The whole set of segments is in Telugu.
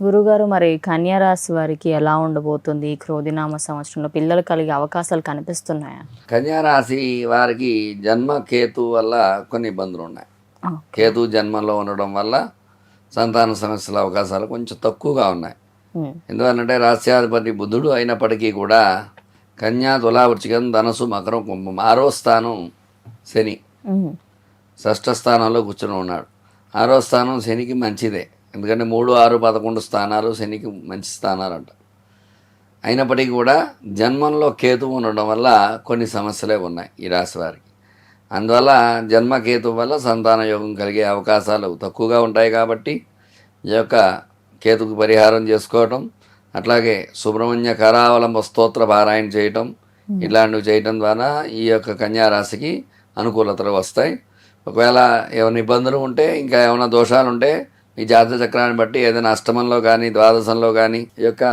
గురుగారు మరి కన్యా రాశి వారికి ఎలా ఉండబోతుంది ఈ క్రోధినామ సంవత్సరంలో? పిల్లలు కలిగే అవకాశాలు కనిపిస్తున్నాయా? కన్యారాశి వారికి జన్మ కేతు వల్ల కొన్ని ఇబ్బందులు ఉన్నాయి. కేతు జన్మలో ఉండడం వల్ల సంతాన సమస్యల అవకాశాలు కొంచెం తక్కువగా ఉన్నాయి. ఉమ్, ఎందువల్లంటే రాస్యాధిపతి బుధుడు అయినప్పటికీ కూడా కన్యా తులా వృచ్చికం ధనసు మకరం కుంభం ఆరో స్థానం శని. షష్ఠ స్థానంలో కూర్చొని ఉన్నాడు. ఆరో స్థానం శనికి మంచిదే. ఎందుకంటే మూడు ఆరు పదకొండు స్థానాలు శనికి మంచి స్థానాలు అంట అయినప్పటికీ కూడా జన్మంలో కేతు ఉండడం వల్ల కొన్ని సమస్యలే ఉన్నాయి ఈ రాశి వారికి. అందువల్ల జన్మ కేతు వల్ల సంతాన యోగం కలిగే అవకాశాలు తక్కువగా ఉంటాయి కాబట్టి ఈ యొక్క కేతుకు పరిహారం చేసుకోవటం అట్లాగే సుబ్రహ్మణ్య కరావలంబ స్తోత్ర పారాయణ చేయటం ఇలాంటివి చేయటం ద్వారా ఈ యొక్క కన్యా రాశికి అనుకూలతలు వస్తాయి. ఒకవేళ ఏమైనా ఇబ్బందులు ఉంటే ఇంకా ఏమైనా దోషాలు ఉంటే మీ జాతక చక్రాన్ని బట్టి ఏదైనా అష్టమంలో కానీ ద్వాదశంలో కానీ ఈ యొక్క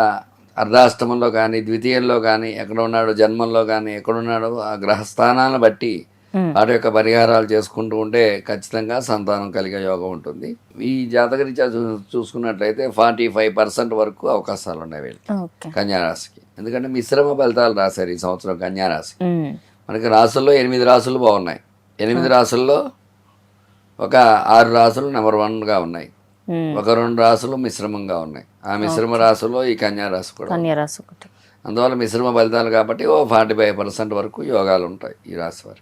అర్ధాష్టమంలో కానీ ద్వితీయంలో కానీ ఎక్కడ ఉన్నాడో జన్మంలో కానీ ఎక్కడున్నాడో ఆ గ్రహ స్థానాలను బట్టి వాటి యొక్క పరిహారాలు చేసుకుంటూ ఉంటే ఖచ్చితంగా సంతానం కలిగే యోగం ఉంటుంది. ఈ జాతకరీత్యా చూ చూసుకున్నట్లయితే ఫార్టీ ఫైవ్ పర్సెంట్ వరకు అవకాశాలు ఉన్నాయి వీళ్ళకి. కన్యారాశికి. ఎందుకంటే మిశ్రమ ఫలితాలు రాశారు ఈ సంవత్సరం కన్యారాశి మనకి రాసుల్లో ఎనిమిది రాసులు బాగున్నాయి. ఎనిమిది రాసుల్లో ఒక ఆరు రాసులు నెంబర్ వన్గా ఉన్నాయి. ఒక రెండు రాసులు మిశ్రమంగా ఉన్నాయి. ఆ మిశ్రమ రాశిలో ఈ కన్యా రాశి కూడా కన్యా రాశి ఒకటి. అందువల్ల మిశ్రమ ఫలితాలు కాబట్టి ఓ ఫార్టీ ఫైవ్ పర్సెంట్ వరకు యోగాలు ఉంటాయి ఈ రాశి వారికి.